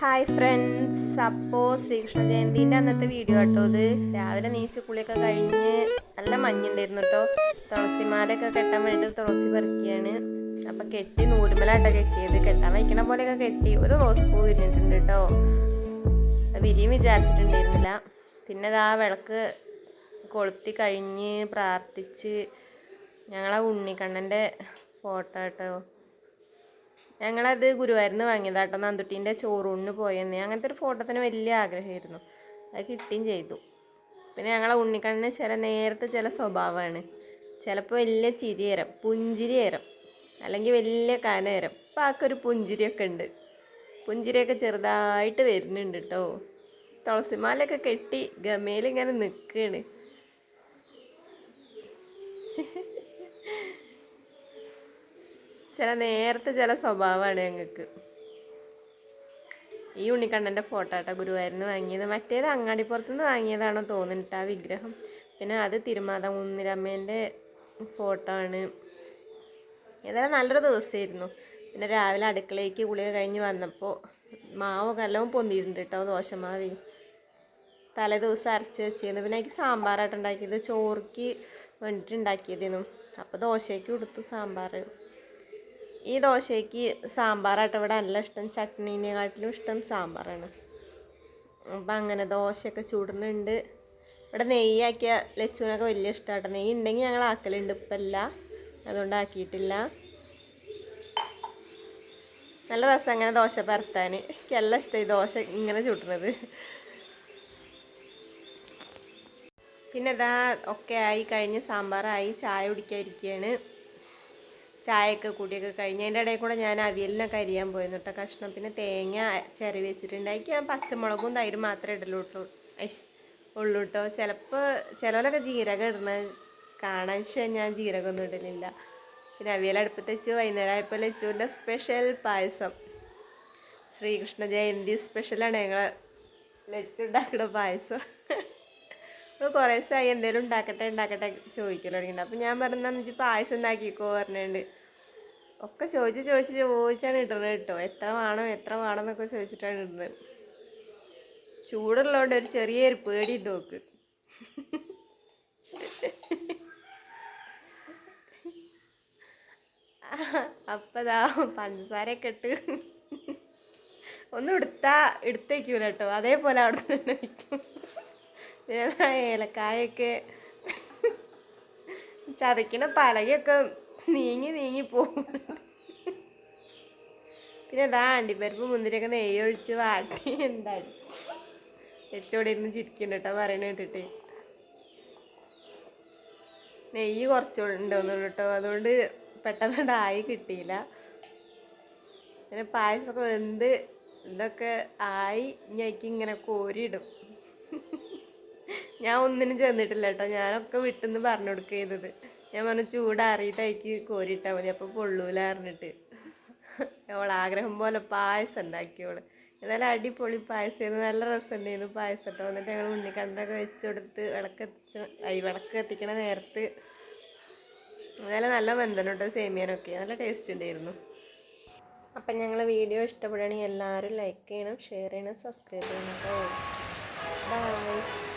Hi friends അപ്പോൾ ശ്രീകൃഷ്ണ ജയന്തിന്റെ അന്നത്തെ video കേട്ടോ ഇത്. രാവിലെ നീച്ച കുളിയൊക്കെ കഴിഞ്ഞ് നല്ല മഞ്ഞുണ്ടായിരുന്നു കേട്ടോ തുളസിമാലയൊക്കെ കെട്ടാൻ വേണ്ടിയിട്ട് തുളസി പറിക്കുകയാണ് അപ്പം കെട്ടി നൂലുമലാട്ടോ കെട്ടിയത്. കെട്ടാൻ വയ്ക്കണ പോലെയൊക്കെ കെട്ടി ഒരു റോസ് പൂ വിരിഞ്ഞിട്ടുണ്ട് കേട്ടോ അത് വിരിയും വിചാരിച്ചിട്ടുണ്ടായിരുന്നില്ല. പിന്നെ ഇതാ വിളക്ക് കൊളുത്തി കഴിഞ്ഞ് പ്രാർത്ഥിച്ച് ഞങ്ങളാ ഉണ്ണിക്കണ്ണന്റെ ഫോട്ടോ കേട്ടോ ഞങ്ങളത് ഗുരുവായൂരിന്ന് വാങ്ങിയതാട്ടോ നന്തുട്ടീന്റെ ചോറൂണിന് പോയെന്ന്. അങ്ങനത്തെ ഒരു ഫോട്ടോത്തിന് വലിയ ആഗ്രഹമായിരുന്നു. അത് കിട്ടുകയും ചെയ്തു. പിന്നെ ഞങ്ങളെ ഉണ്ണിക്കണ്ണിന് ചില നേരത്തെ ചില സ്വഭാവമാണ്. ചിലപ്പോൾ വലിയ ചിരിയേരം പുഞ്ചിരിയേരം അല്ലെങ്കിൽ വലിയ കനേരം അപ്പോൾ ഒരു പുഞ്ചിരിയൊക്കെ ഉണ്ട്. പുഞ്ചിരിയൊക്കെ ചെറുതായിട്ട് വരുന്നുണ്ട് കേട്ടോ തുളസിമാലയൊക്കെ കെട്ടി ഗമയിലിങ്ങനെ നിൽക്കുകയാണ് ചില നേരത്തെ ചില സ്വഭാവമാണ് ഞങ്ങൾക്ക്. ഈ ഉണ്ണിക്കണ്ണന്റെ ഫോട്ടോ ആട്ടോ ഗുരുവായൂരിന്ന് വാങ്ങിയത്. മറ്റേത് അങ്ങാടിപ്പുറത്തുനിന്ന് വാങ്ങിയതാണോ തോന്നിട്ട് ആ വിഗ്രഹം. പിന്നെ അത് തിരുമാത മുന്നിരമ്മേന്റെ ഫോട്ടോ ആണ്. ഏതായാലും നല്ലൊരു ദിവസമായിരുന്നു. പിന്നെ രാവിലെ അടുക്കളയ്ക്ക് ഗുളിക കഴിഞ്ഞ് വന്നപ്പോൾ മാവ് കല്ലവും പൊന്തിയിട്ടുണ്ട് കേട്ടോ ദോശമാവി. തലേ ദിവസം അരച്ച് വെച്ചിരുന്നു പിന്നെ എനിക്ക് സാമ്പാറായിട്ട് ഉണ്ടാക്കിയത്. ചോറിക്ക് വേണ്ടിയിട്ട് ഉണ്ടാക്കിയതായിരുന്നു അപ്പോൾ ദോശയ്ക്ക് കൊടുത്തു സാമ്പാർ ഈ ദോശയ്ക്ക് സാമ്പാറായിട്ട് ഇവിടെ നല്ല ഇഷ്ടം. ചട്നീനെക്കാട്ടിലും ഇഷ്ടം സാമ്പാറാണ്. അപ്പം അങ്ങനെ ദോശയൊക്കെ ചൂടുന്നുണ്ട്. ഇവിടെ നെയ്യാക്കിയ ലച്ചുവിനൊക്കെ വലിയ ഇഷ്ടമാട്ടോ നെയ്യ് ഉണ്ടെങ്കിൽ ഞങ്ങൾ ആക്കലുണ്ട്. ഇപ്പം അതുകൊണ്ട് ആക്കിയിട്ടില്ല. നല്ല രസം അങ്ങനെ ദോശ പരത്താൻ. എനിക്ക് എല്ലാം ഇഷ്ടമായി ദോശ ഇങ്ങനെ ചുട്ടുന്നത് പിന്നെ ഇതാ ഒക്കെ ആയി കഴിഞ്ഞ് സാമ്പാറായി. ചായ കുടിക്കാതിരിക്കുകയാണ് ചായയൊക്കെ കൂടിയൊക്കെ കഴിഞ്ഞ് അതിന്റെ ഇടയിൽ കൂടെ ഞാൻ അവിയലിനൊക്കെ അരിയാൻ പോയിരുന്നു കേട്ടോ. കഷ്ണം. പിന്നെ തേങ്ങ ചിരവി വെച്ചിട്ടുണ്ടാക്കി ഞാൻ പച്ചമുളകും തൈരും മാത്രമേ ഇടലൂ കേട്ടോ. ഐസ് ഉള്ളൂ കേട്ടോ. ചിലപ്പോൾ ചിലവരൊക്കെ ജീരകം ഇടണത് കാണാൻ പക്ഷേ ഞാൻ ജീരകമൊന്നും ഇടലില്ല. പിന്നെ അവിയൽ അടുപ്പത്ത് വെച്ച്. വൈകുന്നേരം ആയപ്പോൾ ലച്ചുവിന്റെ സ്പെഷ്യൽ പായസം. ശ്രീകൃഷ്ണ ജയന്തി സ്പെഷ്യലാണ് ഞങ്ങൾ ലച്ചുണ്ടാക്കുന്ന പായസം. നമ്മൾ കുറേ ദിവസമായി എന്തെങ്കിലും ഉണ്ടാക്കട്ടെ ഉണ്ടാക്കട്ടെ ചോദിക്കലോ തുടങ്ങിയിട്ട് അപ്പം ഞാൻ പറഞ്ഞാൽ പായസം ഉണ്ടാക്കിക്കോ പറഞ്ഞുകൊണ്ട് ഒക്കെ ചോദിച്ച് ചോദിച്ച് ചോദിച്ചാണ് ഇടുന്നത് കേട്ടോ. എത്ര വേണം എത്ര വേണം എന്നൊക്കെ ചോദിച്ചിട്ടാണ് ഇടുന്നത് ചൂടുള്ളതുകൊണ്ട് ഒരു ചെറിയൊരു പേടി ഉണ്ട് നോക്ക് അപ്പതാ പഞ്ചസാരയൊക്കെ ഇട്ട് ഒന്നും എടുത്താ എടുത്തേക്കൂല കേട്ടോ. അതേപോലെ അവിടെ തന്നെ വയ്ക്കും ഏലക്കായൊക്കെ ചതയ്ക്കണ പലകയൊക്കെ നീങ്ങി നീങ്ങി പോകും പിന്നെ ഇതാ അണ്ടിപ്പരിപ്പ് മുന്തിരിയൊക്കെ നെയ്യ് ഒഴിച്ച് വാട്ടി എന്താണ് എച്ചോടെ ഇരുന്ന് ചിരിക്കുന്നുണ്ട് കേട്ടോ പറയണ കേട്ടിട്ട്. നെയ്യ് കുറച്ചുണ്ടോന്നുള്ളൂ കേട്ടോ അതുകൊണ്ട് പെട്ടെന്ന് ആയി കിട്ടിയില്ല. പിന്നെ പായസമൊക്കെ വെന്ത് ഇതൊക്കെ ആയി ഞയ്ക്ക് ഇങ്ങനെ കോരിയിടും. ഞാൻ ഒന്നിനും ചെന്നിട്ടില്ല കേട്ടോ ഞാനൊക്കെ വിട്ടെന്ന് പറഞ്ഞു കൊടുക്കുക ചെയ്തത്. ഞാൻ പറഞ്ഞു ചൂടാറിയിട്ട് അതിക്ക് കോരിയിട്ടാൽ മതി. അപ്പോൾ പൊള്ളൂല പറഞ്ഞിട്ട്. അവൾ ആഗ്രഹം പോലെ പായസം ഉണ്ടാക്കിയോൾ എന്നാലും അടിപൊളി പായസം നല്ല രസമുണ്ടായിരുന്നു പായസം കേട്ടോ എന്നിട്ട് ഞങ്ങൾ ഉണ്ണിക്കണ്ടൊക്കെ വെച്ച് കൊടുത്ത് വിളക്കത്തിച്ച് ഐ വിളക്ക് കത്തിക്കണ നേരത്ത് എന്നാലും നല്ല ബന്ധനം കേട്ടോ സേമിയാനൊക്കെ. നല്ല ടേസ്റ്റ് ഉണ്ടായിരുന്നു. അപ്പം ഞങ്ങൾ വീഡിയോ ഇഷ്ടപ്പെടുകയാണെങ്കിൽ എല്ലാവരും ലൈക്ക് ചെയ്യണം ഷെയർ ചെയ്യണം സബ്സ്ക്രൈബ് ചെയ്യണം കേട്ടോ ബൈ